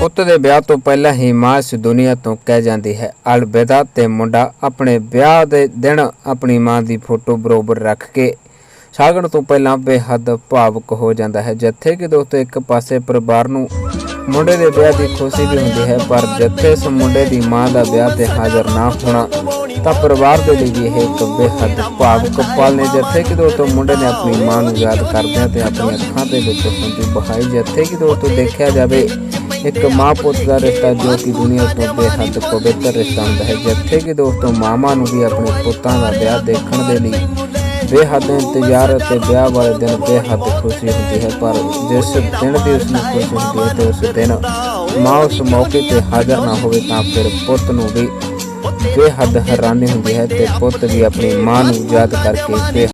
ਪੁੱਤ ਦੇ ਵਿਆਹ ਤੋਂ ਪਹਿਲਾਂ ਹੀ ਮਾਂ ਇਸ ਦੁਨੀਆ ਤੋਂ ਕਹਿ ਜਾਂਦੀ ਹੈ, ਅਲਵਿਦਾ ਤੇ ਮੁੰਡਾ ਆਪਣੇ ਵਿਆਹ ਦੇ ਦਿਨ ਆਪਣੀ ਮਾਂ ਦੀ ਫੋਟੋ ਬਰੋਬਰ ਰੱਖ ਕੇ ਸਾਗਣ ਤੋਂ ਪਹਿਲਾਂ ਬੇਹੱਦ ਭਾਵੁਕ ਹੋ ਜਾਂਦਾ ਹੈ। ਜਿੱਥੇ ਕਿ ਦੋਸਤੋ ਇੱਕ ਪਾਸੇ ਪਰਿਵਾਰ ਨੂੰ ਮੁੰਡੇ ਦੇ ਵਿਆਹ ਦੀ ਖੁਸ਼ੀ ਵੀ ਹੁੰਦੀ ਹੈ, ਪਰ ਜਿੱਥੇ ਇਸ ਮੁੰਡੇ ਦੀ ਮਾਂ ਦਾ ਵਿਆਹ ਤੇ ਹਾਜ਼ਰ ਨਾ ਹੋਣਾ ਤਾਂ ਪਰਿਵਾਰ ਦੇ ਲਈ ਇਹ ਇੱਕ ਬੇਹੱਦ ਭਾਵੁਕ ਪਲ ਨੇ, ਜਿੱਥੇ ਕਿ ਦੋਸਤੋ ਮੁੰਡੇ ਨੇ ਆਪਣੀ ਮਾਂ ਨੂੰ ਯਾਦ ਕਰਦਿਆਂ ਤੇ ਆਪਣੀਆਂ ਅੱਖਾਂ ਦੇ ਵਿੱਚ ਹੰਝੂ ਬਹਾਈ, ਜਿੱਥੇ ਕਿ ਦੋਸਤੋ ਦੇਖਿਆ ਜਾਵੇ, ਇੱਕ ਮਾਂ ਪੁੱਤ ਦਾ ਰਿਸ਼ਤਾ ਜੋ ਕਿ ਦੁਨੀਆ ਤੋਂ ਬੇਹੱਦ ਪਵਿੱਤਰ ਰਿਸ਼ਤਾ ਹੁੰਦਾ ਹੈ, ਜਿੱਥੇ ਕਿ ਦੋਸਤੋ ਮਾਵਾਂ ਨੂੰ ਵੀ ਆਪਣੇ ਪੁੱਤਾਂ ਦਾ ਵਿਆਹ ਦੇਖਣ ਦੇ ਲਈ ਬੇਹੱਦ ਇੰਤਜ਼ਾਰ ਅਤੇ ਵਿਆਹ ਵਾਲੇ ਦਿਨ ਬੇਹੱਦ ਖੁਸ਼ੀ ਹੁੰਦੀ ਹੈ, ਪਰ ਜਿਸ ਦਿਨ ਦੀ ਉਸ ਨੂੰ ਖੁਸ਼ੀ ਹੁੰਦੀ ਹੈ ਤੇ ਉਸ ਦਿਨ ਮਾਂ ਉਸ ਮੌਕੇ ਤੇ ਹਾਜ਼ਰ ਨਾ ਹੋਵੇ ਤਾਂ ਫਿਰ ਪੁੱਤ ਨੂੰ ਵੀ ਬੇਹੱਦ ਹੈਰਾਨੀ ਹੁੰਦੀ ਹੈ ਤੇ ਪੁੱਤ ਵੀ ਆਪਣੀ ਮਾਂ ਨੂੰ ਯਾਦ ਕਰਕੇ